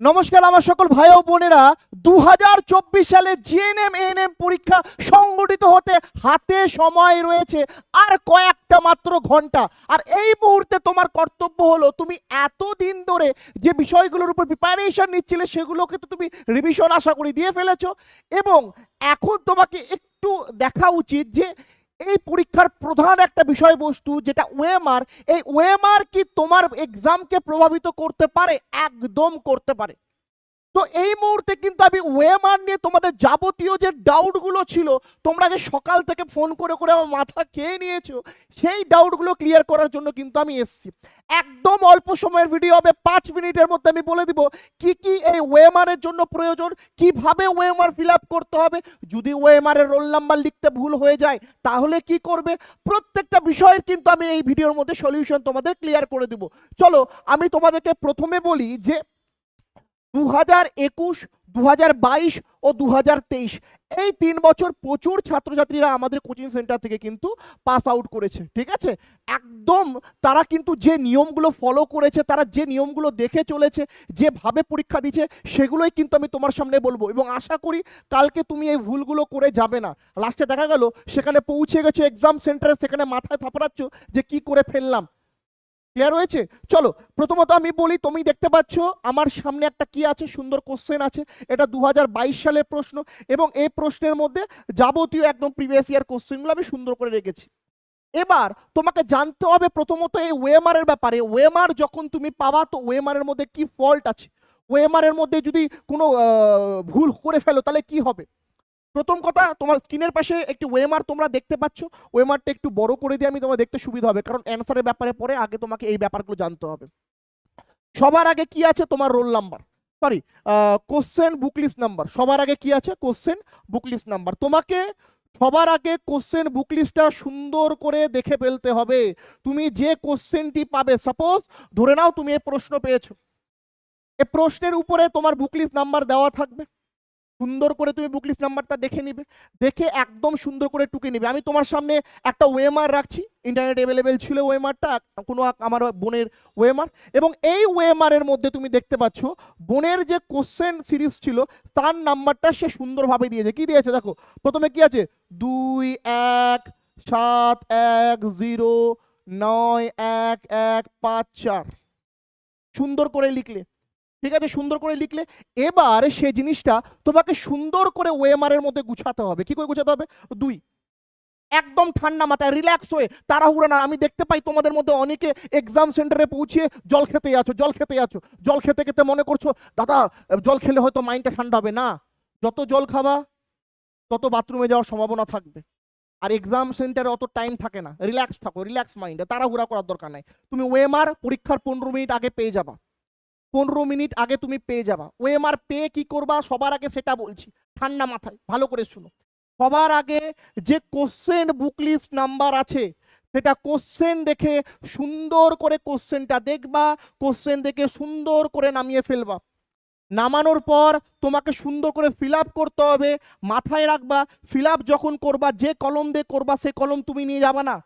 নমস্কার আমার সকল ভাই ও বোনেরা দু হাজার চব্বিশ সালে জিএনএম এএনএম পরীক্ষা সংগঠিত হতে হাতে সময় রয়েছে আর কয়েকটা মাত্র ঘণ্টা। আর এই মুহূর্তে তোমার কর্তব্য হলো তুমি এতদিন ধরে যে বিষয়গুলোর উপর প্রিপারেশন নিচ্ছিলে সেগুলোকে তো তুমি রিভিশন আশা করি দিয়ে ফেলেছো। এবং এখন তোমাকে একটু দেখা উচিত যে এই পরীক্ষার প্রধান একটা বিষয়বস্তু যেটা ওয়েমার, এই ওয়েমার কি তোমার এক্সামকে প্রভাবিত করতে পারে? একদম করতে পারে। তো এই মুহূর্তে কিন্তু আমি ওএমআর নিয়ে তোমাদের যাবতীয় যে ডাউটগুলো ছিল, তোমরা যে সকাল থেকে ফোন করে করে আমার মাথা খেয়ে নিয়েছো, সেই ডাউটগুলো ক্লিয়ার করার জন্য কিন্তু আমি এসেছি। একদম অল্প সময়ের ভিডিও হবে, পাঁচ মিনিটের মধ্যে আমি বলে দিব কি কি এই ওয়েমারের জন্য প্রয়োজন, কীভাবে ওয়েমার ফিল আপ করতে হবে। যদি ওএমআর এর রোল নাম্বার লিখতে ভুল হয়ে যায়, তাহলে কি করবে? প্রত্যেকটা বিষয়ের কিন্তু আমি এই ভিডিওর মধ্যে সলিউশন তোমাদের ক্লিয়ার করে দিব। চলো, আমি তোমাদেরকে প্রথমে বলি যে দু হাজার একুশ দু হাজার বাইশ ও দু হাজার তেইশ। এই তিন বছর প্রচুর ছাত্রছাত্রীরা আমাদের কোচিং সেন্টার থেকে কিন্তু পাস আউট করেছে, ঠিক আছে? একদম তারা কিন্তু যে নিয়মগুলো ফলো করেছে, তারা যে নিয়মগুলো দেখে চলেছে, যেভাবে পরীক্ষা দিচ্ছে, সেগুলোই কিন্তু আমি তোমার সামনে বলব। এবং আশা করি কালকে তুমি এই ভুলগুলো করে যাবে না। লাস্টে দেখা গেল, সেখানে পৌঁছে গেছো এক্সাম সেন্টারে সেখানে মাথায় থাপড়াচ্ছ যে কি করে ফেললাম। ক্লিয়ার হয়েছে? চলো, প্রথমত আমি বলি, তুমি দেখতে পাচ্ছ, আমার সামনে একটা কি আছে? সুন্দর কোশ্চেন আছে। এটা দু হাজার বাইশ সালের প্রশ্ন এবং এই প্রশ্নের মধ্যে যাবতীয় একদম প্রিভিয়াস ইয়ার কোশ্চেনগুলো আমি সুন্দর করে রেখেছি। এবার তোমাকে জানতে হবে প্রথমত এই ওয়েমার এর ব্যাপারে। ওয়েমার যখন তুমি পাবা, তো ওয়েমার এর মধ্যে কি ফল্ট আছে? ওয়েমার এর মধ্যে যদি কোনো ভুল করে ফেলো, তাহলে কি হবে? প্রথম কথা, তোমার স্ক্রিনের পাশে একটি ওয়েমার তোমরা দেখতে পাচ্ছ। ওয়েমারটা একটু বড় করে দিয়ে আমি তোমার দেখতে সুবিধা হবে, কারণ অ্যান্সারের ব্যাপারে পরে আগে তোমাকে এই ব্যাপারগুলো জানতে হবে। সবার আগে কি আছে তোমার roll number sorry question booklet number সবার আগে কি আছে? কোশ্চেন বুকলিস্ট নাম্বার তোমাকে সবার আগে কোশ্চেন বুকলিস্টটা সুন্দর করে দেখে ফেলতে হবে। তুমি যে কোশ্চেনটি পাবে সাপোজ ধরে নাও তুমি এই প্রশ্ন পেয়েছ। এই প্রশ্নের উপরে তোমার বুকলিস্ট নাম্বার দেওয়া থাকবে। সুন্দর করে তুমি বুকলিস্ট নাম্বারটা দেখে নিবে। দেখে একদম সুন্দর করে টুকে নিবে। আমি তোমার সামনে একটা ওয়েমার রাখছি। ইন্টারনেট অ্যাভেলেবেল ছিল ওয়েমারটা কোনো আমার বোনের ওয়েমার এবং এই ওয়েমারের মধ্যে তুমি দেখতে পাচ্ছ, বোনের যে কোশ্চেন সিরিজ ছিল, তার নাম্বারটা সে সুন্দরভাবে দিয়েছে। কি দিয়েছে দেখো? প্রথমে কি আছে? দুই এক সাত এক জিরো নয় এক এক পাঁচ চার। সুন্দর করে লিখলে। ঠিক আছে, সুন্দর করে লিখলে। এবার সে জিনিসটা তোমাকে সুন্দর করে ওয়েমারের মধ্যে গুছাতে হবে। কি করে গুছাতে হবে? দুই। একদম ঠান্ডা মাথায় রিল্যাক্স হয়ে, তাড়াহুড়ো না। আমি দেখতে পাই তোমাদের মধ্যে অনেকে এক্সাম সেন্টারে পৌঁছে জল খেতে আছো, জল খেতে আছো। জল খেতে খেতে মনে করছ, দাদা, জল খেলে হয়তো মাইন্ডটা ঠান্ডা হবে না। যত জল খাবা, তত বাথরুমে যাওয়ার সম্ভাবনা থাকবে। আর এক্সাম সেন্টারে অত টাইম থাকে না। রিল্যাক্স থাকো রিল্যাক্স মাইন্ডে তাড়াহুড়া করার দরকার নাই। তুমি ওয়েমার পরীক্ষার পনেরো মিনিট আগে পেয়ে যাবা। পনেরো মিনিট আগে তুমি পেয়ে যাবা। ওএমআর পেয়ে কি করবা? সবার আগে সেটা বলছি। ঠান্ডা মাথায়, ভালো করে শুনো। সবার আগে যে কোশ্চেন বুকলিস্ট নাম্বার আছে, সেটা কোশ্চেন দেখে সুন্দর করে কোশ্চেনটা দেখবা কোশ্চেন দেখে সুন্দর করে নামিয়ে ফেলবা। নামানোর পর তোমাকে সুন্দর করে ফিল করতে হবে, মাথায় রাখবা ফিল যখন করবা, যে কলম দিয়ে করবা, সে কলম তুমি নিয়ে যাবা না।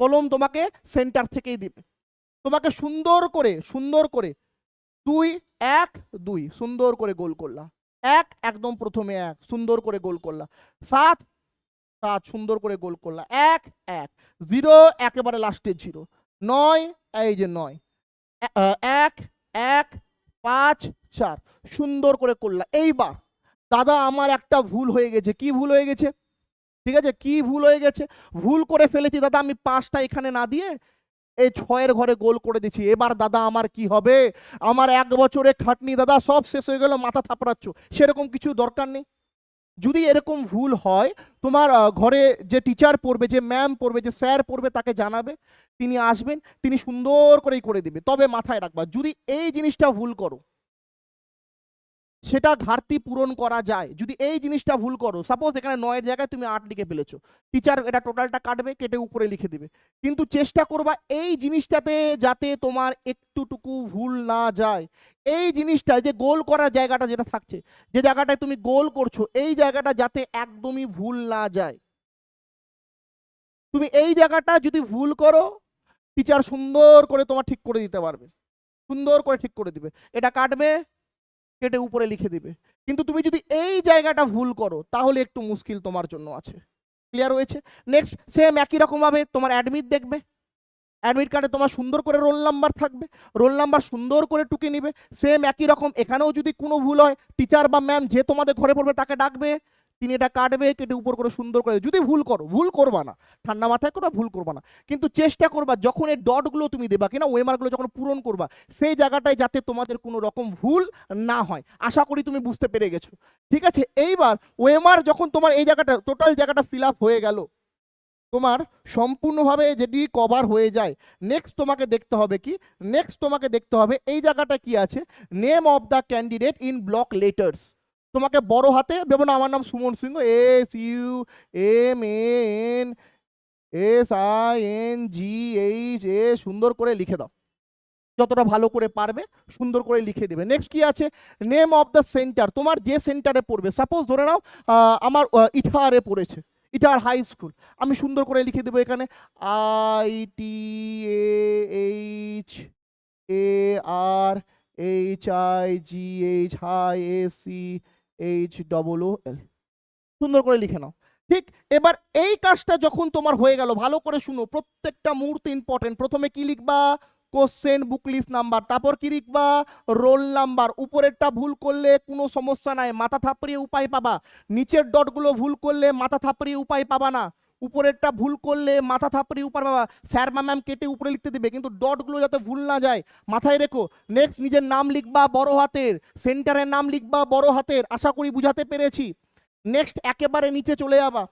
কলম তোমাকে সেন্টার থেকেই দিবে। তোমাকে সুন্দর করে সুন্দর করে দুই, এক, দুই। সুন্দর করে গোল করলা। এক, একদম প্রথমে এক। সুন্দর করে গোল করলা। সাত সাত, সুন্দর করে গোল করলা। এক এক। জিরো, একেবারে লাস্টে জিরো। নয়, এই যে নয়। এক এক, পাঁচ, চার। সুন্দর করে করলা। এইবার, দাদা, আমার একটা ভুল হয়ে গেছে। কি ভুল হয়ে গেছে? ঠিক আছে? কি ভুল হয়ে গেছে? ভুল করে ফেলেছি। দাদা, আমি পাঁচটা এখানে না দিয়ে এই ছয়ের ঘরে গোল করে দিচ্ছি এবার দাদা, আমার কি হবে? আমার এক বছরে খাটনি, দাদা, সব শেষ হয়ে গেল, মাথা থাপড়াচ্ছ। সেরকম কিছু দরকার নেই। যদি এরকম ভুল হয়, তোমার ঘরে যে টিচার পড়বে, যে ম্যাম পড়বে, যে স্যার পড়বে, তাকে জানাবে। তিনি আসবেন, তিনি সুন্দর করেই করে দিবে। তবে মাথায় রাখবা, যদি এই জিনিসটা ভুল করো সেটা ঘাটতি পূরণ করা যায়। যদি এই জিনিসটা ভুল করো সাপোজ এখানে নয়ের জায়গায় তুমি আট লিখে ফেলেছো। টিচার এটা টোটালটা কাটবে, কেটে উপরে লিখে দিবে। কিন্তু চেষ্টা করবা এই জিনিসটাতে যাতে তোমার একটুটুকু ভুল না যায়। এই জিনিসটা যে গোল করার জায়গাটা যেটা থাকছে, যে জায়গাটায় তুমি গোল করছ, এই জায়গাটা যাতে একদমই ভুল না যায়। তুমি এই জায়গাটা যদি ভুল করো টিচার সুন্দর করে তোমার ঠিক করে দিতে পারবে। সুন্দর করে ঠিক করে দিবে। এটা কাটবে কেটে উপরে লিখে দিবে। কিন্তু তুমি যদি এই জায়গাটা ভুল করো, তাহলে একটু মুশকিল তোমার জন্য আছে। ক্লিয়ার হয়েছে? নেক্সট সেম একই রকমভাবে তোমার অ্যাডমিট দেখবে। অ্যাডমিট কার্ডে তোমার সুন্দর করে রোল নাম্বার থাকবে। রোল নাম্বার সুন্দর করে টুকে নিবে। সেম একই রকম, এখানেও যদি কোনো ভুল হয় টিচার বা ম্যাম যে তোমাদের ঘরে পড়বে তাকে ডাকবে। তিনি এটা কাটবে, কেটে উপর করে সুন্দর করে, যদি ভুল করো, ভুল করবা না। ঠান্ডা মাথায় করো ভুল করবা না। কিন্তু চেষ্টা করবা, যখন এই ডটগুলো তুমি দেবা কিনা, ওয়েমারগুলো যখন পূরণ করবা, সেই জায়গাটায় যাতে তোমাদের কোনো রকম ভুল না হয়। আশা করি তুমি বুঝতে পেরে গেছো। ঠিক আছে? এইবার ওয়েমার যখন তোমার এই জায়গাটা টোটাল জায়গাটা ফিল আপ হয়ে গেল, তোমার সম্পূর্ণভাবে যেটি কভার হয়ে যায় নেক্সট তোমাকে দেখতে হবে কি? নেক্সট তোমাকে দেখতে হবে, এই জায়গাটা কি আছে? Name of the candidate in block letters তোমাকে বড় হাতে ভেবো না। আমার নাম Suman Singh. S U M N S I N G H A সুন্দর করে লিখে দাও। যতটা ভালো করে পারবে সুন্দর করে লিখে দেবে। নেক্সট কি আছে? নেম অফ দ্য সেন্টার তোমার যে সেন্টারে পড়বে। সাপোজ ধরে নাও আমার ইটারে পড়েছে। ইটার হাই স্কুল আমি সুন্দর করে লিখে দেবো এখানে। I T H A R H I G H high A C H double L সুন্দর করে লিখে নাও। ঠিক, এবার এই কাজটা যখন তোমার হয়ে গেল, ভালো করে শুনো, প্রত্যেকটা মুহূর্তে ইম্পর্টেন্ট প্রথমে কি লিখবা? কোশ্চেন বুকলিস্ট নাম্বার তারপর কি লিখবা? রোল নাম্বার উপরেরটা ভুল করলে কোনো সমস্যা নাই, মাথা থাপড়িয়ে উপায় পাবা। নিচের ডটগুলো ভুল করলে মাথা থাপড়িয়ে উপায় পাবা না। উপরেরটা ভুল করলে মাথা থাপড়িয়ে উপায় পাবা স্যার বা ম্যাম কেটে উপরে লিখতে দেবে, কিন্তু ডটগুলো যাতে ভুল না যায়, মাথায় রেখো। নেক্সট নিজের নাম লিখবা বড় হাতের সেন্টারের নাম লিখবা বড় হাতের, আশা করি বুঝাতে পেরেছি। নেক্সট একেবারে নিচে চলে যাবা।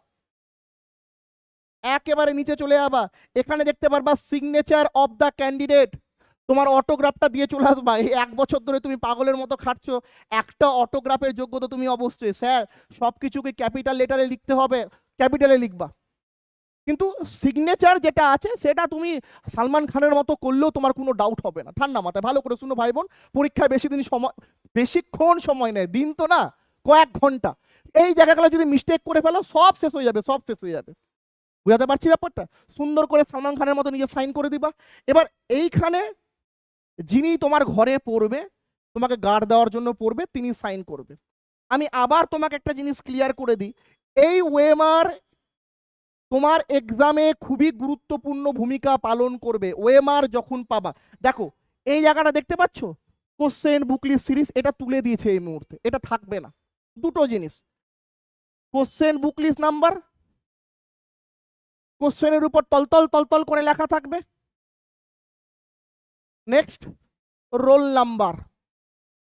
একেবারে নিচে চলে যাবা। এখানে দেখতে পারবা সিগনেচার অফ দ্য ক্যান্ডিডেট তোমার অটোগ্রাফটা দিয়ে চলে আসবা। এই এক বছর ধরে তুমি পাগলের মতো খাটছো। একটা অটোগ্রাফের যোগ্যতা তুমি অবশ্যই স্যার সব কিছুকে ক্যাপিটাল লেটারে লিখতে হবে। ক্যাপিটালে লিখবা। কিন্তু সিগনেচার যেটা আছে, সেটা তুমি সালমান খানের মতো করলেও তোমার কোনো ডাউট হবে না। ঠান্ডা মাথায়। ভালো করে শুনো ভাই বোন পরীক্ষায় বেশি দিন সময় বেশিক্ষণ সময় নেয় দিন তো না, কয়েক ঘণ্টা। এই জায়গাগুলো যদি মিস্টেক করে ফেলো, সব শেষ হয়ে যাবে, সব শেষ হয়ে যাবে। বুঝাতে পারছি ব্যাপারটা? সুন্দর করে সালমান খানের মতো নিজে সাইন করে দিবা। এবার এইখানে যিনি তোমার ঘরে পড়বে, তোমাকে গার্ড দেওয়ার জন্য পড়বে, তিনি সাইন করবে। আমি আবার তোমাকে একটা জিনিস ক্লিয়ার করে দিই। এই ওয়েমার তোমার এক্সামে খুবই গুরুত্বপূর্ণ ভূমিকা পালন করবে। ওয়েমার যখন পাবা, দেখো, এই জায়গাটা দেখতে পাচ্ছ? কোশ্চেন বুকলি সিরিজ এটা তুলে দিয়েছে এই মুহূর্তে। এটা থাকবে না। দুটো জিনিস। কোশ্চেন বুকলিস নাম্বার কোশ্চেনের উপর তলতল তলতল করে লেখা থাকবে। নেক্সট রোল নাম্বার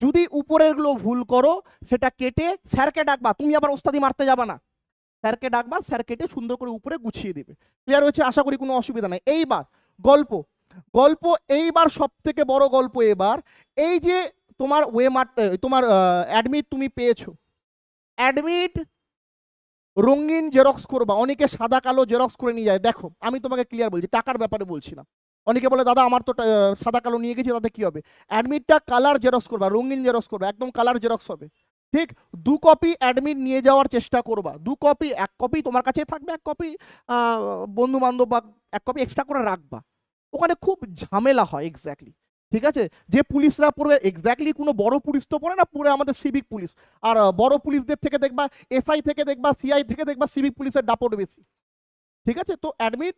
যদি উপরেরগুলো ভুল করো, সেটা কেটে স্যারকে ডাকবা। তুমি আবার ওস্তাদি মারতে যাবা না। স্যারকে ডাকবা, স্যার কেটে সুন্দর করে উপরে গুছিয়ে দিবে। ক্লিয়ার হয়েছে? আশা করি কোনো অসুবিধা নাই। এইবার গল্প। গল্প এইবার সব থেকে বড় গল্প এবার, এই যে তোমার ওয়েমার তোমার অ্যাডমিট তুমি পেয়েছ। অ্যাডমিট রঙিন জেরক্স করবা। অনেকে সাদা, কালো জেরক্স করে নিয়ে যায়। দেখো, আমি তোমাকে ক্লিয়ার বলছি, টাকার ব্যাপারে বলছি না। অনেকে বলে, দাদা, আমার তো সাদা, কালো নিয়ে গেছি, তাতে কি হবে? অ্যাডমিটটা কালার জেরক্স করবা, রঙিন জেরক্স করবা, একদম কালার জেরক্স হবে। ঠিক দু কপি অ্যাডমিট নিয়ে যাওয়ার চেষ্টা করবা। দু কপি এক কপি তোমার কাছে থাকবে, এক কপি বন্ধু বান্ধব বা এক কপি এক্সট্রা করে রাখবা। ওখানে খুব ঝামেলা হয় এক্স্যাক্টলি ঠিক আছে? যে পুলিশরা পড়বে এক্স্যাক্টলি কোনো বড় পুলিশ তো পড়ে না পুরো আমাদের সিভিক পুলিশ। আর বড় পুলিশদের থেকে দেখবা এসআই থেকে দেখবা সিআই থেকে দেখবা সিভিক পুলিশের দাপট বেশি। ঠিক আছে? তো অ্যাডমিট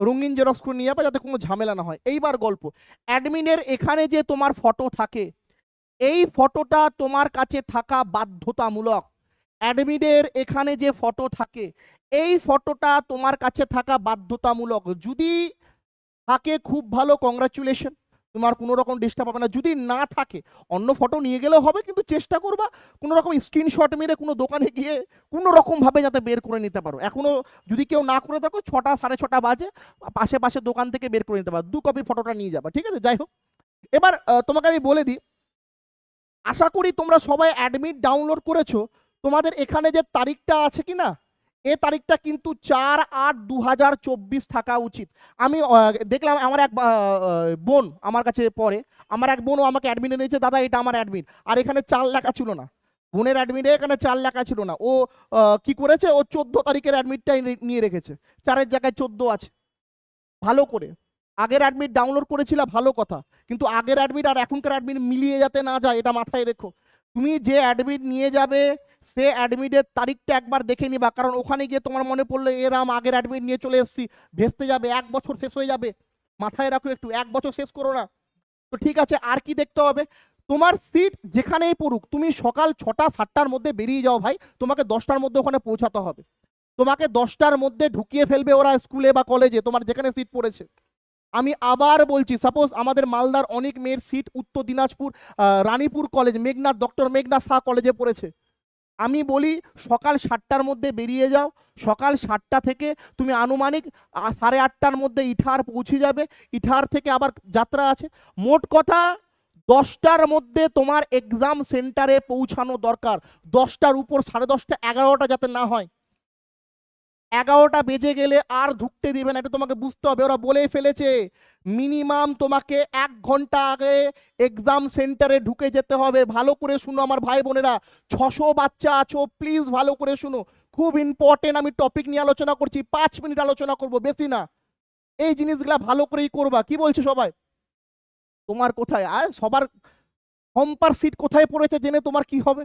রঙিন জেরক্স করে নিয়ে যাবে যাতে কোনো ঝামেলা না হয়। এইবার গল্প অ্যাডমিনের এখানে যে তোমার ফটো থাকে এই ফটোটা তোমার কাছে থাকা বাধ্যতামূলক। অ্যাডমিনের এখানে যে ফটো থাকে, এই ফটোটা তোমার কাছে থাকা বাধ্যতামূলক। যদি থাকে, খুব ভালো কংগ্রাচুলেশন তোমার কোনো রকম ডিস্টার্ব হবে না। যদি না থাকে, অন্য ফটো নিয়ে গেলেও হবে, কিন্তু চেষ্টা করবা কোনো রকম স্ক্রিনশট মেরে কোনো দোকানে গিয়ে কোনো রকমভাবে যাতে বের করে নিতে পারো। এখনও যদি কেউ না করে থাকো, ছটা, সাড়ে ছটা বাজে, পাশে পাশে দোকান থেকে বের করে নিতে পারো। দু কপি ফটোটা নিয়ে যাবা, ঠিক আছে? যাই হোক। এবার তোমাকে আমি বলে দিই আশা করি তোমরা সবাই অ্যাডমিট ডাউনলোড করেছ। তোমাদের এখানে যে তারিখটা আছে কি না, এ তারিখটা কিন্তু চার আট দু হাজার চব্বিশ থাকা উচিত। আমি দেখলাম আমার এক বোন আমার কাছে পড়ে। আমার এক বোনও আমাকে অ্যাডমিটে নিয়েছে দাদা, এটা আমার অ্যাডমিট আর এখানে চার লেখা ছিল না। বোনের অ্যাডমিটে এখানে চার লেখা ছিল না। ও কি করেছে? ও চোদ্দ তারিখের অ্যাডমিটটাই নিয়ে রেখেছে। চারের জায়গায় চোদ্দ আছে। ভালো করে। আগের অ্যাডমিট ডাউনলোড করেছিলে, ভালো কথা। কিন্তু আগের অ্যাডমিট আর এখনকার অ্যাডমিট মিলিয়ে যাতে না যায়, এটা মাথায় রেখো। তুমি যে অ্যাডমিট নিয়ে যাবে, সে অ্যাডমিটের তারিখটা একবার দেখে নিবা। কারণ ওখানে গিয়ে তোমার মনে পড়ল এরাম আগের অ্যাডমিট নিয়ে চলে এসেছি। ভেস্তে যাবে, এক বছর শেষ হয়ে যাবে। মাথায় রাখো একটু, এক বছর শেষ করো না। তো ঠিক আছে, আর কি দেখতে হবে? তোমার সিট যেখানেই পড়ুক, তুমি সকাল ছটা, সাতটার মধ্যে বেরিয়ে যাও ভাই। তোমাকে দশটার মধ্যে ওখানে পৌঁছাতে হবে। তোমাকে দশটার মধ্যে ঢুকিয়ে ফেলবে ওরা স্কুলে বা কলেজে, তোমার যেখানে সিট পড়েছে। আমি আবার বলছি সাপোজ আমাদের মালদার অনেক মেয়ের seat Uttar Dinajpur Ranipur college Meghnath doctor Meghnath Shah কলেজে পড়েছে। আমি বলি, সকাল সাতটার মধ্যে বেরিয়ে যাও। সকাল সাতটা থেকে তুমি আনুমানিক সাড়ে আটটার মধ্যে ইঠার পৌঁছে যাবে। ইঠার থেকে আবার যাত্রা আছে। মোট কথা, দশটার মধ্যে তোমার এক্সাম সেন্টারে পৌঁছানো দরকার। দশটার উপর সাড়ে দশটা, এগারোটা যাতে না হয়। এগারোটা বেজে গেলে আর ঢুকতে দিবে না, এটা তোমাকে বুঝতে হবে, ওরা বলেই ফেলেছে। মিনিমাম তোমাকে এক ঘণ্টা আগে এক্সাম সেন্টারে ঢুকে যেতে হবে। ভালো করে শুনো আমার ভাই বোনেরা, ছশো বাচ্চা আছো প্লিজ ভালো করে শুনো। খুব ইম্পর্টেন্ট আমি টপিক নিয়ে আলোচনা করছি, পাঁচ মিনিট আলোচনা করব, বেশি না। এই জিনিসগুলা ভালো করেই করবা, কি বলছে সবাই? তোমার কোথায়? আর সবার কম্পার সিট কোথায় পড়েছে জেনে তোমার কি হবে?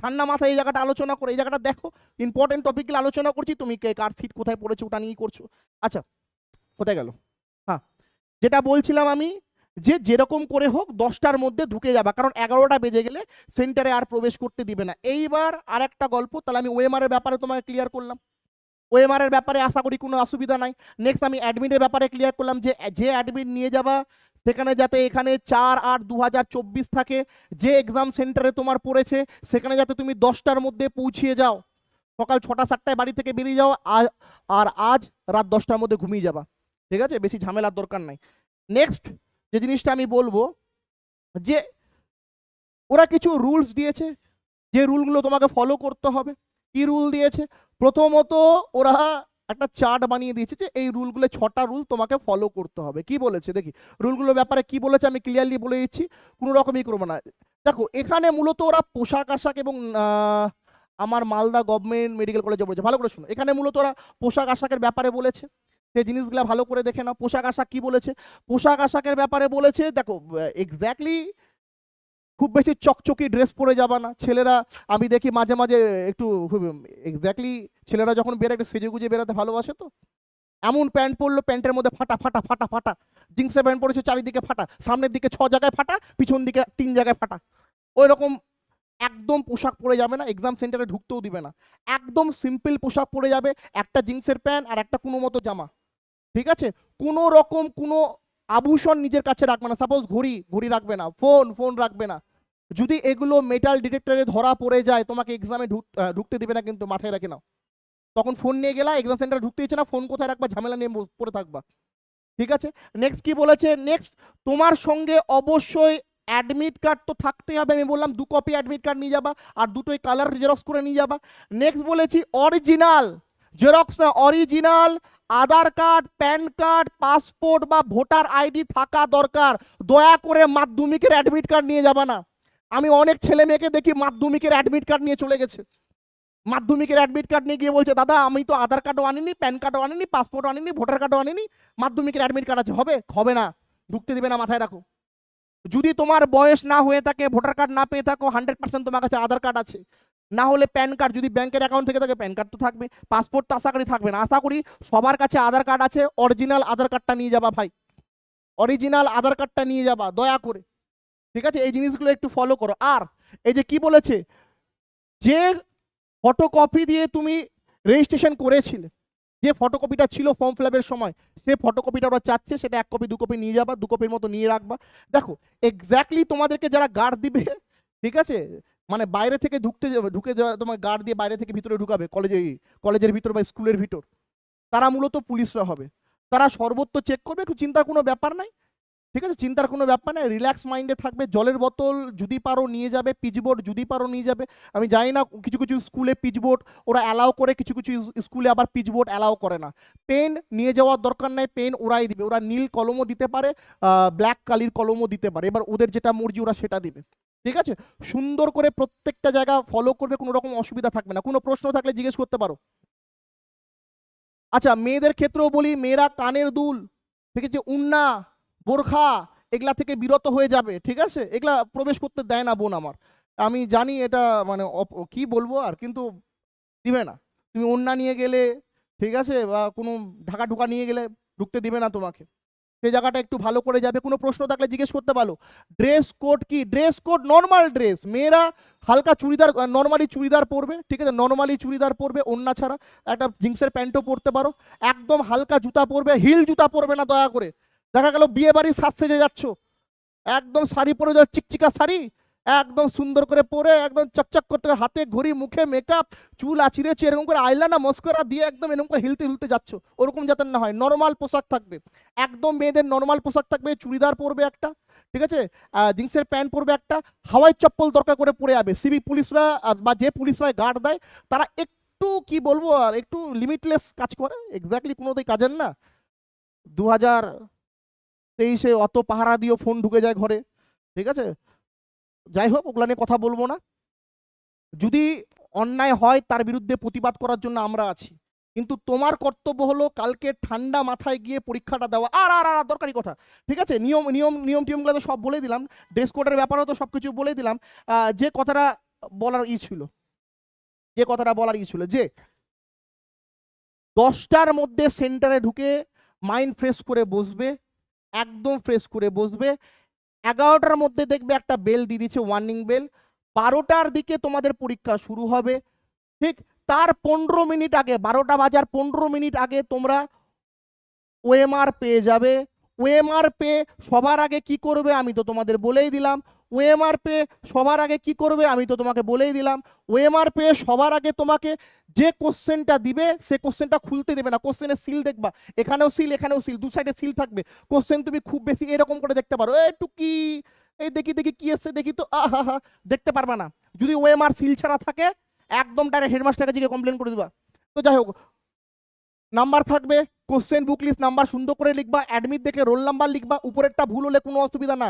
ঠান্ডা মাথায় এই জায়গাটা আলোচনা করে, এই জায়গাটা দেখো। ইম্পর্টেন্ট টপিকগুলো আলোচনা করছি, তুমি কে কার সিট কোথায় পড়েছো, ওটা নিয়েই করছ। আচ্ছা কোথায় গেল? হ্যাঁ যেটা বলছিলাম আমি যে যেরকম করে হোক দশটার মধ্যে ঢুকে যাবা, কারণ এগারোটা বেজে গেলে সেন্টারে আর প্রবেশ করতে দিবে না। এইবার আর একটা গল্প, তাহলে আমি ওএমআরের ব্যাপারে তোমাকে ক্লিয়ার করলাম। ওএমআরের ব্যাপারে আশা করি কোনো অসুবিধা নাই। নেক্সট আমি অ্যাডমিটের ব্যাপারে ক্লিয়ার করলাম যে যে অ্যাডমিট নিয়ে যাবা সেখানে যাতে এখানে চার আট দু থাকে, যে এক্সাম সেন্টারে তোমার পড়েছে, সেখানে যাতে তুমি দশটার মধ্যে পৌঁছিয়ে যাও। সকাল ছটা সাতটায় বাড়ি থেকে বেরিয়ে যাও আর আজ রাত দশটার মধ্যে ঘুমিয়ে যাবা। ঠিক আছে? বেশি ঝামেলার দরকার নাই। নেক্সট যে জিনিসটা আমি বলব, যে ওরা কিছু রুলস দিয়েছে, যে রুলগুলো তোমাকে ফলো করতে হবে। কি রুল দিয়েছে? প্রথমত ওরা একটা চার্ট বানিয়ে দিয়েছে যে এই রুলগুলো ছটা রুল তোমাকে ফলো করতে হবে। কি বলেছে? দেখি। রুলগুলোর ব্যাপারে কি বলেছে আমি ক্লিয়ারলি বলে দিচ্ছি। কোনো রকমই করব না। দেখো, এখানে মূলত ওরা পোশাক আশাক এবং আমার মালদা গভর্নমেন্ট মেডিকেল কলেজে বলেছে। ভালো করে শোনো। এখানে মূলত ওরা পোশাক আশাকের ব্যাপারে বলেছে। সেই জিনিসগুলো ভালো করে দেখে নাও। পোশাক আশাক কি বলেছে? পোশাক আশাকের ব্যাপারে বলেছে, দেখো এক্স্যাক্টলি খুব বেশি চকচকি ড্রেস পরে যাবা না। ছেলেরা, আমি দেখি মাঝে মাঝে একটু এক্স্যাক্টলি ছেলেরা যখন বেরোয় একটু সেজে গুজে বেরোতে ভালোবাসে তো? এমন প্যান্ট পরলো প্যান্টের মধ্যে ফাটা ফাটা ফাটা ফাটা। জিন্সের প্যান্ট পরেছে, চারিদিকে ফাটা। সামনের দিকে ছ জায়গায় ফাটা, পিছন দিকে তিন জায়গায় ফাটা। ওই রকম একদম পোশাক পরে যাবে না এক্সাম সেন্টারে ঢুকতেও দিবে না। একদম সিম্পল পোশাক পরে যাবে, একটা জিন্সের প্যান্ট আর একটা কোনো মতো জামা। ঠিক আছে? কোনো রকম কোনো আভূষণ নিজের কাছে রাখবে না। সাপোজ ঘড়ি ঘড়ি রাখবে না ফোন ফোন রাখবে না। যদি এগুলো মেটাল ডিটেক্টরে ধরা পড়ে যায়, তোমাকে এক্সামে ঢুকতে দিবে না কিন্তু, মাথায় রাখে নাও। তখন ফোন নিয়ে গেলা এক্সাম সেন্টারে ঢুকতে দিচ্ছে না ফোন কোথায় রাখবা, ঝামেলা নিয়ে পড়ে থাকবা। ঠিক আছে? নেক্সট কি বলেছে? নেক্সট তোমার সঙ্গে অবশ্যই অ্যাডমিট কার্ড তো থাকতেই হবে, আমি বললাম দু কপি অ্যাডমিট কার্ড নিয়ে যাবা, আর দুটোই কালার জেরক্স করে নিয়ে যাবা। নেক্সট বলেছি অরিজিনাল জেরক্স না original Aadhaar card, PAN card, passport বা ভোটার আইডি থাকা দরকার। দয়া করে মাধ্যমিকের অ্যাডমিট কার্ড নিয়ে যাবা না। আমি অনেক ছেলে মেয়েকে দেখি মাধ্যমিকের অ্যাডমিট কার্ড নিয়ে চলে গেছে। মাধ্যমিকের অ্যাডমিট কার্ড নিয়ে গিয়ে বলছে, দাদা, আমি তো আধার কার্ডও আনিনি, প্যান কার্ডও আনিনি, পাসপোর্টও আনিনি, ভোটার কার্ডও আনিনি, মাধ্যমিকের অ্যাডমিট কার্ড আছে। হবে? হবে না। ঢুকতে দিবে না, মাথায় রাখো। যদি তোমার বয়স না হয়ে থাকে, ভোটার কার্ড না পেয়ে থাকো হান্ড্রেড পার্সেন্ট তোমার কাছে আধার কার্ড আছে। না হলে প্যান কার্ড, যদি ব্যাংকের অ্যাকাউন্ট থেকে থাকে, প্যান কার্ড তো থাকবে। পাসপোর্ট তো আশা করি থাকবে না। আশা করি সবার কাছে আধার কার্ড আছে অরিজিনাল আধার কার্ডটা নিয়ে যাবা ভাই। অরিজিনাল আধার কার্ডটা নিয়ে যাবা, দয়া করে। ঠিক আছে? এই জিনিসগুলো একটু ফলো করো। আর এই যে কি বলেছে? যে ফটোকপি দিয়ে তুমি রেজিস্ট্রেশন করেছিলে, যে ফটোকপিটা ছিল ফর্ম ফিল সময়, সে ফটোকপিটা ওরা চাচ্ছে, সেটা এক কপি দু কপি নিয়ে যাবা, দু কপির মতো নিয়ে রাখবা। দেখো এক্স্যাক্টলি তোমাদেরকে যারা গার্ড দিবে, ঠিক আছে? মানে বাইরে থেকে ঢুকতে ঢুকে তোমার গার্ড দিয়ে বাইরে থেকে ভিতরে ঢুকাবে কলেজে কলেজের ভিতর বা স্কুলের ভিতর। তারা মূলত পুলিশরা হবে। তারা সর্বত্র চেক করবে, একটু চিন্তার কোনো ব্যাপার নাই। ঠিক আছে? চিন্তার কোনো ব্যাপার নাই। রিল্যাক্স মাইন্ডে থাকবে, জলের বোতল যদি পারো নিয়ে যাবে পিচবোর্ড যদি পারো নিয়ে যাবে। আমি জানি না, কিছু কিছু স্কুলে পিচবোর্ড ওরা অ্যালাউ করে, কিছু কিছু স্কুলে আবার পিচবোর্ড অ্যালাউ করে না। পেন নিয়ে যাওয়ার দরকার নাই পেন ওরাই দিবে। ওরা নীল কলমও দিতে পারে ব্ল্যাক কালির কলমও দিতে পারে। এবার ওদের যেটা মর্জি, ওরা সেটা দিবে। ঠিক আছে? সুন্দর করে প্রত্যেকটা জায়গা ফলো করবে, কোনো রকম অসুবিধা থাকবে না। কোনো প্রশ্ন থাকলে জিজ্ঞেস করতে পারো। আচ্ছা মেয়েদের ক্ষেত্রেও বলি, মেয়েরা কানের দুল, ঠিক আছে? উন্না, বোরখা, এগুলা থেকে বিরত হয়ে যাবে, ঠিক আছে? এগুলা প্রবেশ করতে দেয় না বোন আমার। আমি জানি এটা মানে কি বলব আর, কিন্তু দিবে না। তুমি উন্না নিয়ে গেলে, ঠিক আছে? বা কোনো ঢাকা ঢুকা নিয়ে গেলে ঢুকতে দিবে না তোমাকে। সেই জায়গাটা একটু ভালো করে যাবে, কোনো প্রশ্ন থাকলে জিজ্ঞেস করতে পারো। ড্রেস কোড কি? ড্রেস কোড নর্মাল ড্রেস মেয়েরা হালকা চুড়িদার নর্মালি চুড়িদার পরবে, ঠিক আছে? নর্মালি চুড়িদার পরবে ওন্না ছাড়া। একটা জিন্সের প্যান্টও পরতে পারো। একদম হালকা জুতা পরবে, হিল জুতা পরবে না দয়া করে। দেখা গেল বিয়ে বাড়ির সাজ সেজে যাচ্ছ। একদম শাড়ি পরে যাও চিকচিকা শাড়ি। একদম সুন্দর করে পরে একদম চকচক করতে হাতে ঘড়ি, মুখে মেকআপ চুল আছিরেছে এরকম করে আইলানা মস্করা দিয়ে একদম এরকম করে হিলতে হিলতে যাচ্ছ। ওরকম যাতে না হয়। নর্মাল পোশাক থাকবে। একদম মেয়েদের নর্মাল পোশাক থাকবে। চুড়িদার পরবে একটা, ঠিক আছে? জিন্সের প্যান্ট পরবে একটা, হাওয়াই চপ্পল দরকার করে পরে যাবে। সিভিক পুলিশরা বা যে পুলিশরা গার্ড দেয়, তারা একটু কি বলব আর, একটু লিমিটলেস কাজ করে। এক্স্যাক্টলি কোনোতেই কাজের না। দু হাজার তেইশে অত পাহারা দিয়েও ফোন ঢুকে যায় ঘরে, ঠিক আছে? যাই হোক, ওগুলা নিয়ে কথা বলব না। যদি অন্যায় হয়, তার বিরুদ্ধে প্রতিবাদ করার জন্য আমরা আছি। কিন্তু তোমার কর্তব্য হলো কালকে ঠান্ডা মাথায় গিয়ে পরীক্ষাটা দেওয়া। আর আর আর দরকারি কথা। ঠিক আছে? নিয়ম নিয়ম নিয়ম টিয়মগুলো তো সব বলে দিলাম। ড্রেস কোডের ব্যাপারেও তো সব কিছু বলে দিলাম। যে কথাটা বলার ই ছিল। যে কথাটা বলার ই ছিল যে, দশটার মধ্যে সেন্টারে ঢুকে মাইন্ড ফ্রেশ করে বসবে, একদম ফ্রেশ করে বসবে। এগারোটার মধ্যে দেখবে একটা বেল দিয়ে দিচ্ছে ওয়ার্নিং বেল বারোটার দিকে তোমাদের পরীক্ষা শুরু হবে। ঠিক তার পনেরো মিনিট আগে, বারোটা বাজার পনেরো মিনিট আগে তোমরা ওএমআর পেয়ে যাবে। ওএমআর পেয়ে সবার আগে কি করবে আমি তো তোমাদের বলেই দিলাম। ওএমআর পে সবার আগে কি করবে? আমি তো তোমাকে বলেই দিলাম। ওএমআর পেয়ে সবার আগে তোমাকে যে কোশ্চেনটা দিবে, সে কোশ্চেনটা খুলতে দেবে না। কোশ্চেনের সিল দেখবা। এখানেও সিল এখানেও সিল, দু সাইডে সিল থাকবে। কোশ্চেন তুমি খুব বেশি এরকম করে দেখতে পারো। এই টুকি, এই দেখি দেখি কি এসছে, দেখি তো, আহা, হা, দেখতে পারবে না। যদি ওএমআর সিল ছাড়া থাকে, একদম ডাইরেক্ট কাছে গিয়ে কমপ্লেন করে দিবা। তো যাই হোক নাম্বার থাকবে কোশ্চেন বুক লিস্ট নাম্বার সুন্দর করে লিখবা অ্যাডমিট দেখে রোল নাম্বার লিখবা, উপরেরটা ভুল হলে কোনো অসুবিধা না।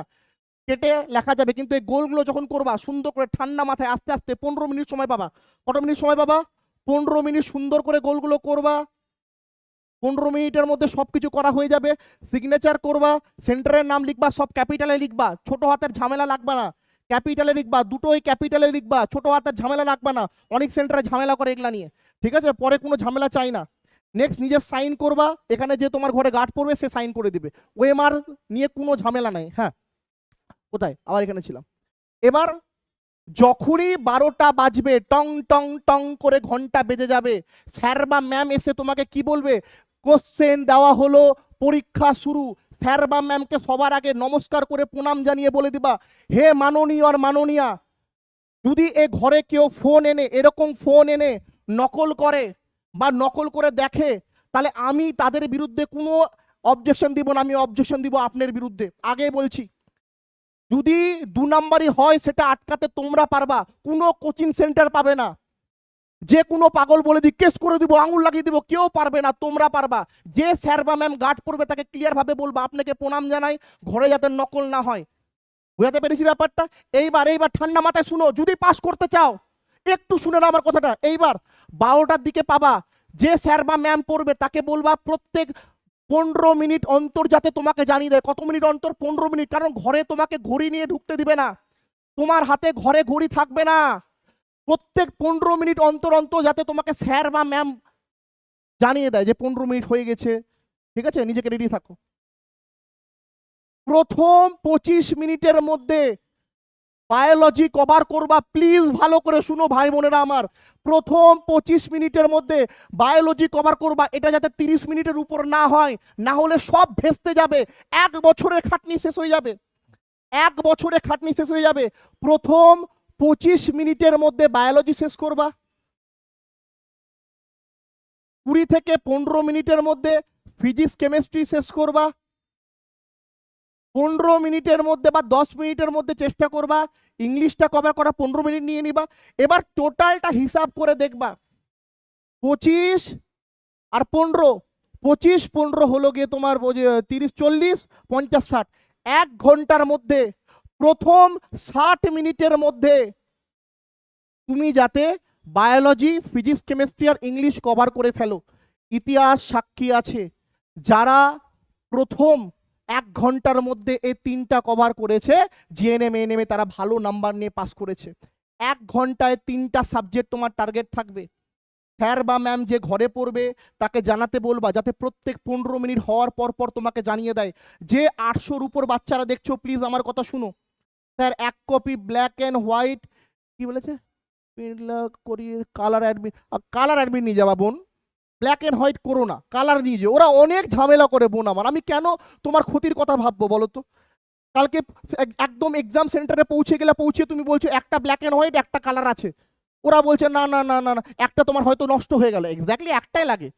কেটে লেখা যাবে। কিন্তু এই গোলগুলো যখন করবা, সুন্দর করে ঠান্ডা মাথায় আস্তে আস্তে পনেরো মিনিট সময় পাবা। কত মিনিট সময় পাবা? পনেরো মিনিট সুন্দর করে গোলগুলো করবা। পনেরো মিনিটের মধ্যে সব কিছু করা হয়ে যাবে। সিগনেচার করবা, সেন্টারের নাম লিখবা, সব ক্যাপিটালে লিখবা। ছোট হাতের ঝামেলা লাগবে না। ক্যাপিটালে লিখবা, দুটোই ক্যাপিটালে লিখবা। ছোট হাতের ঝামেলা লাগবে না। অনেক সেন্টারে ঝামেলা করে এগুলা নিয়ে। ঠিক আছে? পরে কোনো ঝামেলা চাই না। নেক্সট নিজের সাইন করবা। এখানে যে তোমার ঘরে গার্ড পড়বে, সে সাইন করে দিবে। ওএমআর নিয়ে কোনো ঝামেলা নাই। হ্যাঁ? কোথায়? আবার এখানে ছিলাম। এবার যখনই বারোটা বাজবে, টং টং টং করে ঘণ্টা বেজে যাবে, স্যার বা ম্যাম এসে তোমাকে কি বলবে? কোশ্চেন দেওয়া হলো, পরীক্ষা শুরু। স্যার বা ম্যামকে সবার আগে নমস্কার করে প্রণাম জানিয়ে বলে দিবা, হে মাননীয় আর মাননীয়া, যদি এ ঘরে কেউ ফোন এনে, এরকম ফোন এনে নকল করে বা নকল করে দেখে, তাহলে আমি তাদের বিরুদ্ধে কোনো অবজেকশন দিব না, আমি অবজেকশন দিব আপনার বিরুদ্ধে। আগে বলছি। যদি দু নাম্বারই হয়, সেটা আটকাতে তোমরা পারবা। কোনো কোচিং সেন্টার পাবে না। যে কোনো পাগল বলে দিই কেস করে দিব, আঙুল লাগিয়ে দিব। কেউ পারবে না, তোমরা পারবা। যে স্যার বা ম্যাম গার্ড পড়বে, তাকে ক্লিয়ার ভাবে বলবা, আপনাকে প্রণাম জানাই, ঘরে যাতে নকল না হয়। বুঝাতে পেরেছি ব্যাপারটা? এইবার এইবার ঠান্ডা মাথায় শুনো, যদি পাস করতে চাও, একটু শুনে নাও আমার কথাটা। এইবার বারোটার দিকে পাবা, যে স্যার বা ম্যাম পড়বে, তাকে বলবা, প্রত্যেক পনেরো মিনিট অন্তর যাতে তোমাকে জানিয়ে দেয়। কত মিনিট অন্তর? পনেরো মিনিট। কারণ ঘরে তোমাকে ঘড়ি নিয়ে ঢুকতে দিবে না। তোমার হাতে ঘরে ঘড়ি থাকবে না। প্রত্যেক পনেরো মিনিট অন্তর অন্তর যাতে তোমাকে স্যার বা ম্যাম জানিয়ে দেয় যে পনেরো মিনিট হয়ে গেছে। ঠিক আছে? নিজেকে রেডি থাকো। প্রথম পঁচিশ মিনিটের মধ্যে বায়োলজি কভার করবা প্লিজ ভালো করে শুনো ভাই বোনেরা আমার। প্রথম পঁচিশ মিনিটের মধ্যে বায়োলজি কভার করবা, এটা যাতে তিরিশ মিনিটের উপর না হয়, না হলে সব ভেস্তে যাবে। এক বছরের খাটনি শেষ হয়ে যাবে। এক বছরে খাটনি শেষ হয়ে যাবে। প্রথম পঁচিশ মিনিটের মধ্যে বায়োলজি শেষ করবা। কুড়ি থেকে পনেরো মিনিটের মধ্যে ফিজিক্স কেমিস্ট্রি শেষ করবা। পনেরো মিনিটের মধ্যে বা দশ মিনিটের মধ্যে চেষ্টা করবা, ইংলিশটা কভার করা পনেরো মিনিট নিয়ে নিবা, এবার টোটালটা হিসাব করে দেখবা। পঁচিশ আর পনেরো, পঁচিশ পনেরো হলো গিয়ে তোমার তিরিশ, চল্লিশ, পঞ্চাশ, ষাট। এক ঘণ্টার মধ্যে, প্রথম ষাট মিনিটের মধ্যে তুমি যাতে বায়োলজি ফিজিক্স কেমিস্ট্রি আর ইংলিশ কভার করে ফেলো। ইতিহাস সাক্ষী আছে। যারা প্রথম এক ঘণ্টার মধ্যে এই তিনটা কভার করেছে জিএনএম এএনএম এ তারা ভালো নাম্বার নিয়ে পাস করেছে। এক ঘন্টায় তিনটা সাবজেক্ট তোমার টার্গেট থাকবে। স্যার বা ম্যাম যে ঘরে পড়বে, তাকে জানাতে বলবা, যাতে প্রত্যেক পনেরো মিনিট হওয়ার পর পর তোমাকে জানিয়ে দেয়। যে আটশোর উপর বাচ্চারা দেখছ প্লিজ আমার কথা শুনো। স্যার, এক কপি ব্ল্যাক অ্যান্ড হোয়াইট কি বলেছে? করি কালার অ্যাডমিট কালার অ্যাডমিট নিয়ে যাবা বোন। ব্ল্যাক অ্যান্ড হোয়াইট করো না কালার নিয়ে যেও। ওরা অনেক ঝামেলা করে বোন আমার। আমি কেন তোমার ক্ষতির কথা ভাববো বলো তো? কালকে একদম এক্সাম সেন্টারে পৌঁছে গেলে পৌঁছে তুমি বলছো একটা ব্ল্যাক অ্যান্ড হোয়াইট একটা কালার আছে। ওরা বলছে না না না না না, একটা তোমার হয়তো নষ্ট হয়ে গেল। এক্স্যাক্টলি একটাই লাগে।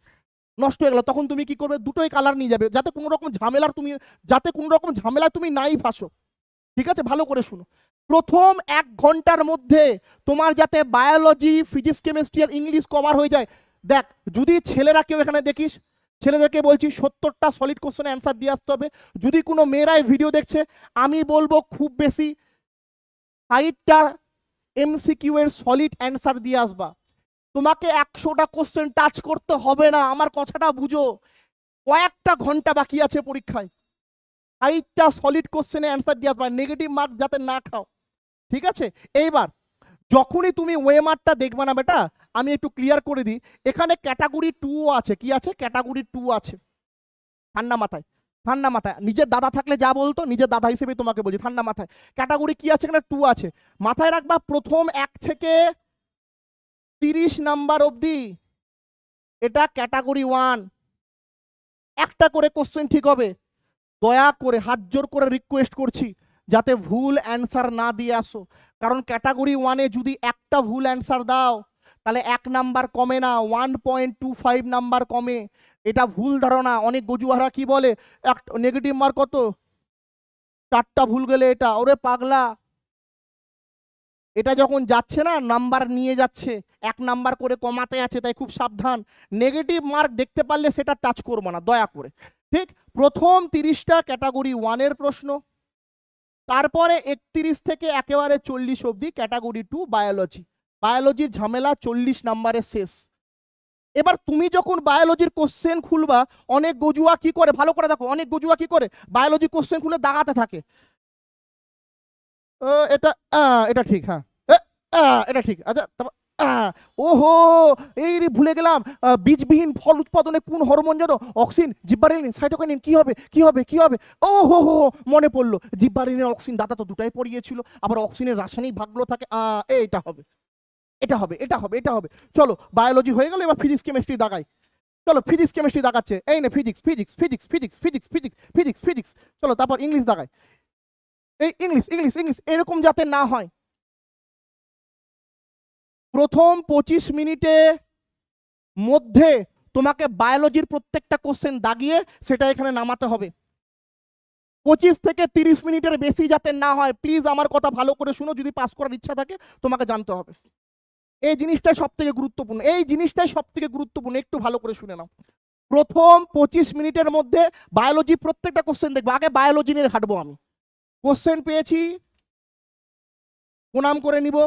নষ্ট হয়ে গেল। তখন তুমি কি করবে? দুটোই কালার নিয়ে যাবে। যাতে কোনো রকম ঝামেলার তুমি, যাতে কোনো রকম ঝামেলা তুমি নাই ফাঁসো ঠিক আছে? ভালো করে শুনো। প্রথম এক ঘণ্টার মধ্যে তোমার যাতে বায়োলজি ফিজিক্স কেমিস্ট্রি আর ইংলিশ কভার হয়ে যায়। দেখ, যদি ছেলেরা কেউ এখানে দেখিস, ছেলেদেরকে বলছি সত্তরটা সলিড কোশ্চেন অ্যান্সার দিয়ে আসতে হবে। যদি কোনো মেয়েরাই ভিডিও দেখছে, আমি বলব খুব বেশি ষাটটা এমসিকিউ এর সলিড অ্যান্সার দিয়ে আসবা। তোমাকে একশোটা কোশ্চেন টাচ করতে হবে না, আমার কথাটা বুঝো। কয়েকটা ঘণ্টা বাকি আছে পরীক্ষায়। ষাটটা সলিড কোশ্চেনে অ্যান্সার দিয়ে আসবা নেগেটিভ মার্ক যাতে না খাও। ঠিক আছে? এইবার যখনই তুমি ওয়েমারটা দেখবে না বেটা, আমি একটু ক্লিয়ার করে দিই। এখানে ক্যাটাগরি টুও আছে। কি আছে? ক্যাটাগরি টু আছে। ঠান্ডা মাথায়। ঠান্ডা মাথায়। নিজের দাদা থাকলে যা বলতো, নিজের দাদা হিসেবে তোমাকে বলছি ঠান্ডা মাথায়। ক্যাটাগরি কি আছে? এখানে টু আছে। মাথায় রাখবা, প্রথম এক থেকে তিরিশ নাম্বার অবধি এটা ক্যাটাগরি ওয়ান একটা করে কোশ্চেন ঠিক হবে। দয়া করে, হাত জোর করে রিকোয়েস্ট করছি, যাতে ভুল অ্যান্সার না দিয়ে আসো। কারণ ক্যাটাগরি ওয়ানে যদি একটা ভুল অ্যান্সার দাও, তাহলে এক নাম্বার কমে না one point two five number কমে। এটা ভুল ধারণা। অনেক গজুয়ারা কি বলে, এক নেগেটিভ মার্ক কত? চারটা ভুল গেলে এটা। ওরে পাগলা। এটা যখন যাচ্ছে না নাম্বার নিয়ে যাচ্ছে, এক নাম্বার করে কমাতে আছে, তাই খুব সাবধান। নেগেটিভ মার্ক দেখতে পারলে সেটা টাচ করব না, দয়া করে। ঠিক? প্রথম তিরিশটা ক্যাটাগরি ওয়ানের প্রশ্ন। তারপরে একত্রিশ থেকে একেবারে চল্লিশ অবধি ক্যাটাগরি টু বায়োলজি বায়োলজির ঝামেলা চল্লিশ নাম্বারে শেষ। এবার তুমি যখন বায়োলজির কোশ্চেন খুলবা, অনেক গজুয়া কি করে? ভালো করে দেখো, অনেক গজুয়া কি করে? বায়োলজি কোশ্চেন খুলে দাগাতে থাকে। এটা এটা ঠিক হ্যাঁ। এটা ঠিক। আচ্ছা তারপর ওহো, এই রে ভুলে গেলাম। বীজবিহীন ফল উৎপাদনে কোন হরমোন যেন অক্সিন, জিব্বারিলিন সাইটোকাইনিন কি হবে কি হবে কি হবে? ও হো হো, মনে পড়ল জিব্বারিনের অক্সিন দাদা তো দুটাই পড়িয়েছিল, আবার অক্সিনের রাসায়নিক ভাগগুলো থাকে এটা হবে এটা হবে এটা হবে এটা হবে। চলো বায়োলজি হয়ে গেল, এবার ফিজিক্স কেমিস্ট্রি দাগাই। চলো ফিজিক্স কেমিস্ট্রি দাগাচ্ছে, এই নে physics physics physics physics physics physics physics physics চলো, তারপর ইংলিশ দাগাই। এই ইংলিশ ইংলিশ ইংলিশ এরকম যাতে না হয় প্রথম পঁচিশ মিনিটে মধ্যে তোমাকে বায়োলজির প্রত্যেকটা কোশ্চেন দাগিয়ে সেটা এখানে নামাতে হবে। পঁচিশ থেকে তিরিশ মিনিটের বেশি যাতে না হয় প্লিজ আমার কথা ভালো করে শুনো, যদি পাস করার ইচ্ছা থাকে, তোমাকে জানতে হবে। এই জিনিসটাই সব থেকে গুরুত্বপূর্ণ, এই জিনিসটাই সব থেকে গুরুত্বপূর্ণ, একটু ভালো করে শুনে নাও। প্রথম পঁচিশ মিনিটের মধ্যে বায়োলজি প্রত্যেকটা কোশ্চেন দেখব, আগে বায়োলজি নিয়ে হাঁটবো আমি। কোশ্চেন পেয়েছি, প্রণাম করে নিব।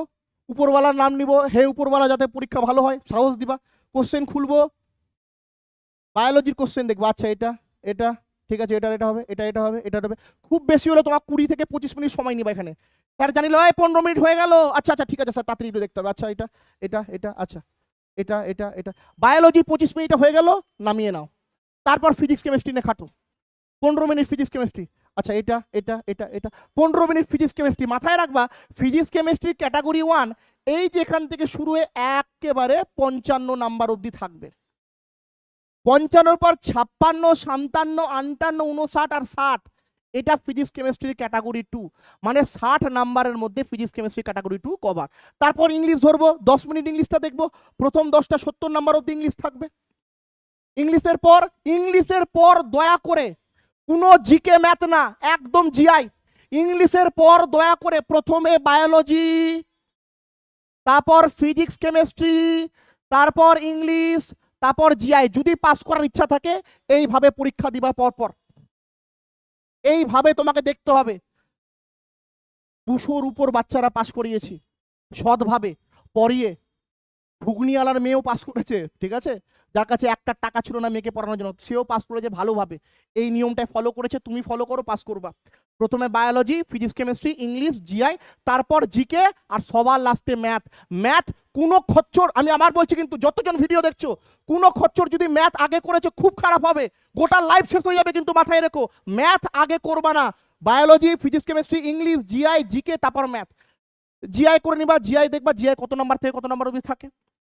উপরওয়ালার নাম নিব। হে উপরওয়ালা, যাতে পরীক্ষা ভালো হয়, সাহস দিবা। কোশ্চেন খুলবো। বায়োলজির কোশ্চেন দেখব। আচ্ছা এটা এটা, ঠিক আছে, এটা এটা হবে, এটা এটা হবে এটা হবে। খুব বেশি হলে তোমার কুড়ি থেকে পঁচিশ মিনিট সময় নিবা এখানে। স্যার জানিল, এই পনেরো মিনিট হয়ে গেল। আচ্ছা আচ্ছা ঠিক আছে স্যার তাড়াতাড়ি একটু দেখতে হবে। আচ্ছা এটা এটা এটা আচ্ছা এটা এটা এটা। বায়োলজি পঁচিশ মিনিটে হয়ে গেল, নামিয়ে নাও। তারপর ফিজিক্স কেমিস্ট্রি নিয়ে খাটো। পনেরো মিনিট ফিজিক্স কেমিস্ট্রি আচ্ছা এটা এটা এটা এটা। পনেরো মিনিট ফিজিক্স কেমিস্ট্রি মাথায় রাখবা। ফিজিক্স কেমিস্ট্রি ক্যাটাগরি ওয়ান এই যে এখান থেকে শুরু হয়ে একেবারে পঞ্চান্ন নাম্বার অবধি থাকবে। পঞ্চান্নর পর ছাপ্পান্ন সাতান্ন আটান্ন উনষাট আর ষাট, এটা ফিজিক্স কেমিস্ট্রির ক্যাটাগরি টু মানে ষাট নাম্বারের মধ্যে physics chemistry category two cover তারপর ইংলিশ ধরবো, দশ মিনিট ইংলিশটা দেখব। প্রথম দশটা সত্তর নাম্বার অবধি ইংলিশ থাকবে। ইংলিশের পর ইংলিশের পর দয়া করে কোনো জিকে ম্যাথ না, একদম জিআই ইংলিশের পর দয়া করে প্রথমে বায়োলজি তারপর ফিজিক্স কেমিস্ট্রি তারপর ইংলিশ তারপর জিআই যদি পাস করার ইচ্ছা থাকে, এইভাবে পরীক্ষা দিবা পর পর এইভাবে তোমাকে দেখতে হবে। দুশোর উপর বাচ্চারা পাস করিয়েছি। সৎভাবে পড়িয়ে, ঘুগনিওয়ালার মেয়েও পাস করেছে, ঠিক আছে? যার কাছে একটা টাকা ছিল না মেয়েকে পড়ানোর জন্য, সেও পাস করেছে ভালোভাবে। এই নিয়মটাই ফলো করেছে, তুমি ফলো করো পাস করবা। প্রথমে biology physics chemistry English GI তারপর জিকে আর সবার লাস্টে ম্যাথ ম্যাথ কোনো খচ্চর, আমি আমার বলছি কিন্তু যতজন ভিডিও দেখছ, কোনো খচ্চর যদি ম্যাথ আগে করেছে খুব খারাপ হবে। গোটা লাইফ শেষ হয়ে যাবে কিন্তু মাথায় রেখো। ম্যাথ আগে করবা না। Biology physics chemistry English GI GK তারপর ম্যাথ জিআই করে নিবা জিআই দেখবা জিআই কত নম্বর থেকে কত নম্বর অবধি থাকে।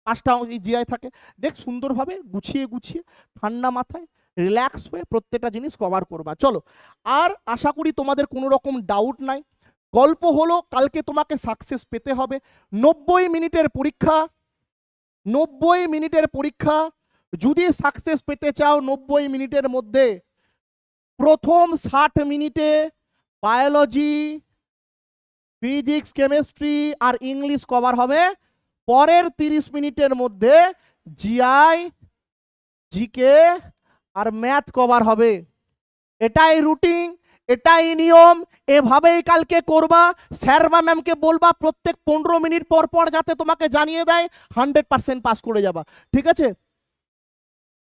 পাঁচটা জিআই থাকে। দেখ সুন্দরভাবে গুছিয়ে গুছিয়ে ঠান্ডা মাথায় রিল্যাক্স হয়ে প্রত্যেকটা জিনিস কভার করবা। চলো, আর আশা করি তোমাদের কোনো রকম ডাউট নাই। গল্প হলো, কালকে তোমাকে সাকসেস পেতে হবে। নব্বই মিনিটের পরীক্ষা, নব্বই মিনিটের পরীক্ষা। যদি সাকসেস পেতে চাও নব্বই মিনিটের মধ্যে, প্রথম ষাট মিনিটে বায়োলজি ফিজিক্স কেমিস্ট্রি আর ইংলিশ কভার হবে পরের তিরিশ মিনিটের মধ্যে জিআই জিকে আর ম্যাথ কভার হবে। এটাই রুটিন এটাই নিয়ম, এভাবেই কালকে করবা। স্যার বা ম্যামকে বলবা, প্রত্যেক পনেরো মিনিট পর পর যাতে তোমাকে জানিয়ে দেয় হান্ড্রেড পার্সেন্ট পাস করে যাবা। ঠিক আছে?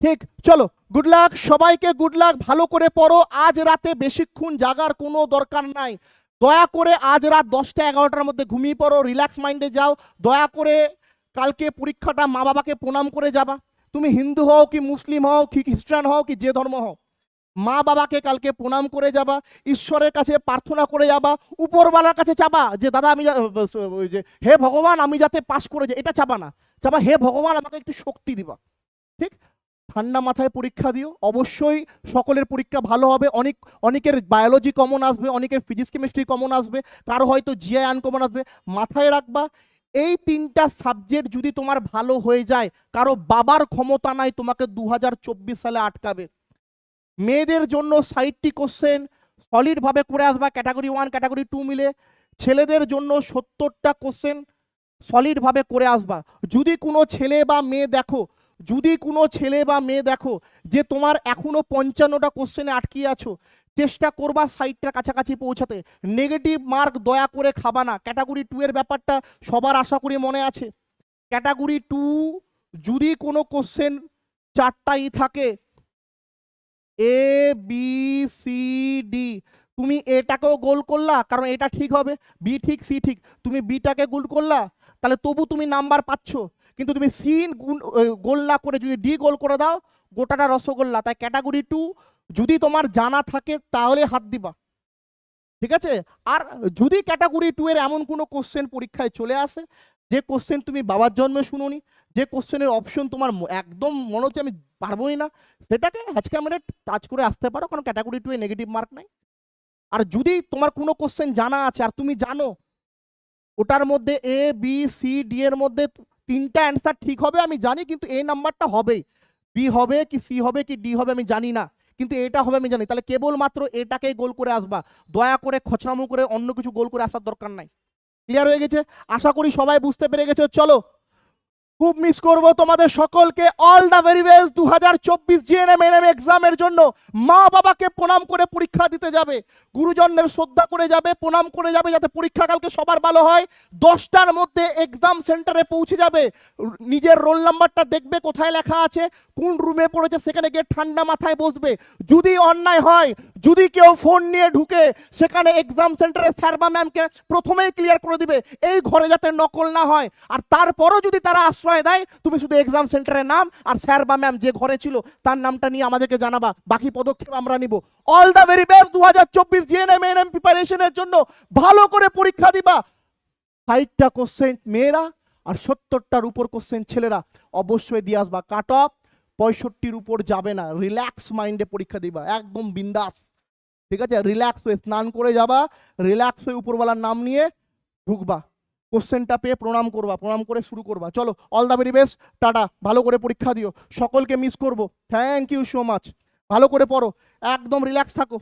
ঠিক, চলো গুড লাক সবাইকে গুড লাক ভালো করে পড়ো। আজ রাতে বেশিক্ষণ জাগার কোনো দরকার নাই। দয়া করে আজ রাত দশটা এগারোটার মধ্যে ঘুমিয়ে পড়ো রিল্যাক্স মাইন্ডে যাও। দয়া করে কালকে পরীক্ষাটা মা বাবাকে প্রণাম করে যাবা। তুমি হিন্দু হও কি মুসলিম হও কি খ্রিস্টান হও কি যে ধর্ম হও, মা বাবাকে কালকে প্রণাম করে যাবা, ঈশ্বরের কাছে প্রার্থনা করে যাবা, উপরওয়ালার কাছে চাবা যে, দাদা, আমি যে, হে ভগবান, আমি যাতে পাশ করে যাই। এটা চাবা না। চাবা, হে ভগবান, আমাকে একটু শক্তি দিবা। ঠিক? ঠান্ডা মাথায় পরীক্ষা দিও। অবশ্যই সকলের পরীক্ষা ভালো হবে। অনেক, অনেকের বায়োলজি কমন আসবে, অনেকের ফিজিক্স কেমিস্ট্রি কমন আসবে কারও হয়তো জিআই আনকমন আসবে। মাথায় রাখবা, এই তিনটা সাবজেক্ট যদি তোমার ভালো হয়ে যায়, কারও বাবার ক্ষমতা নাই, তোমাকে দু হাজার চব্বিশ সালে আটকাবে। মেয়েদের জন্য ষাটটি কোশ্চেন সলিডভাবে করে আসবা ক্যাটাগরি ওয়ান ক্যাটাগরি টু মিলে। ছেলেদের জন্য সত্তরটা কোশ্চেন সলিডভাবে করে আসবা। যদি কোনো ছেলে বা মেয়ে দেখো যদি কোনো ছেলে বা মেয়ে দেখো যে তোমার এখনও পঞ্চান্নটা কোশ্চেনে আটকিয়ে আছো, চেষ্টা করবা সাইটটার কাছাকাছি পৌঁছাতে। নেগেটিভ মার্ক দয়া করে খাবা না। ক্যাটাগরি টু এর ব্যাপারটা সবার আশা করি মনে আছে। ক্যাটাগরি টু যদি কোনো কোশ্চেন চারটাই থাকে এ বি সি ডি তুমি এটাকেও গোল করলা, কারণ এটা ঠিক হবে। বি ঠিক সি ঠিক। তুমি বিটাকে গোল করলা, তাহলে তবু তুমি নাম্বার পাচ্ছ। কিন্তু তুমি সি গোল না করে যদি ডি গোল করে দাও, গোটাটা রসগোল্লা। তাই ক্যাটাগরি টু, যদি তোমার জানা থাকে তাহলে হাত দিবা। ঠিক আছে? আর যদি ক্যাটাগরি টু এর এমন কোনো কোশ্চেন পরীক্ষায় চলে আসে, যে কোশ্চেন তুমি বাবার জন্মে শুনোনি, যে কোশ্চেনের অপশন তোমার একদম মনে হচ্ছে আমি পারবোই না, সেটাকে আজকে আমরা টাচ করে আসতে পারো, কারণ ক্যাটাগরি টু এ নেগেটিভ মার্ক নাই। আর যদি তোমার কোনো কোশ্চেন জানা আছে, আর তুমি জানো, ওটার মধ্যে এ বি সি ডি এর মধ্যে তিনটা অ্যান্সার ঠিক হবে, আমি জানি কিন্তু এই নাম্বারটা হবেই। বি হবে কি সি হবে কি ডি হবে আমি জানি না, কিন্তু এটা হবে আমি জানি। তাহলে কেবলমাত্র এটাকেই গোল করে আসবা। দয়া করে খচরামো করে অন্য কিছু গোল করে আসার দরকার নাই। ক্লিয়ার হয়ে গেছে? আশা করি সবাই বুঝতে পেরে গেছে। চলো খুব মিস করব তোমাদের সকলকে। অল দ্য ভেরি বেস্ট দু হাজার চব্বিশ জিএনএম এনএম এক্সামের জন্য মা বাবাকে প্রণাম করে পরীক্ষা দিতে যাবে। গুরুজনদের শ্রদ্ধা করে যাবে, প্রণাম করে যাবে যাতে পরীক্ষা কালকে সবার ভালো হয়। দশটার মধ্যে এক্সাম সেন্টারে পৌঁছে যাবে। নিজের রোল নাম্বারটা দেখবে, কোথায় লেখা আছে, কোন রুমে পড়েছে, সেখানে গিয়ে ঠান্ডা মাথায় বসবে। যদি অন্যায় হয়, যদি কেউ ফোন নিয়ে ঢুকে, সেখানে এক্সাম সেন্টারে স্যার বা ম্যামকে প্রথমেই ক্লিয়ার করে দিবে। এই ঘরে যাতে নকল না হয়। আর তারপরও যদি তারা আশ্রয় দেয়, তুমি শুধু এক্সাম সেন্টারের নাম আর স্যার বা ম্যাম যে ঘরে ছিল, তার নামটা নিয়ে আমাদেরকে জানাবা। বাকি পদক্ষেপ আমরা নিব। অল দ্য ভেরি বেস্ট দু হাজার চব্বিশ জিএনএম এনএম প্রিপারেশনের জন্য। ভালো করে পরীক্ষা দিবা। ষাটটা কোশ্চেন মেয়েরা আর সত্তরটার উপর কোশ্চেন ছেলেরা অবশ্যই দিয়ে আসবা। কাট অফ পঁয়ষট্টির উপর যাবে না। রিল্যাক্স মাইন্ডে পরীক্ষা দিবা। একদম বিন্দাস। ঠিক আছে? রিল্যাক্স হয়ে স্নান করে যাবা। রিল্যাক্স হয়ে উপরওয়ালার নাম নিয়ে ঢুকবা। কোশ্চেনটা পেয়ে প্রণাম করবা, প্রণাম করে শুরু করবা। চলো all the very best tata, ভালো করে পরীক্ষা দিও। সকলকে মিস করব। থ্যাংক ইউ সো মাচ ভালো করে পড়ো। একদম রিল্যাক্স থাকো।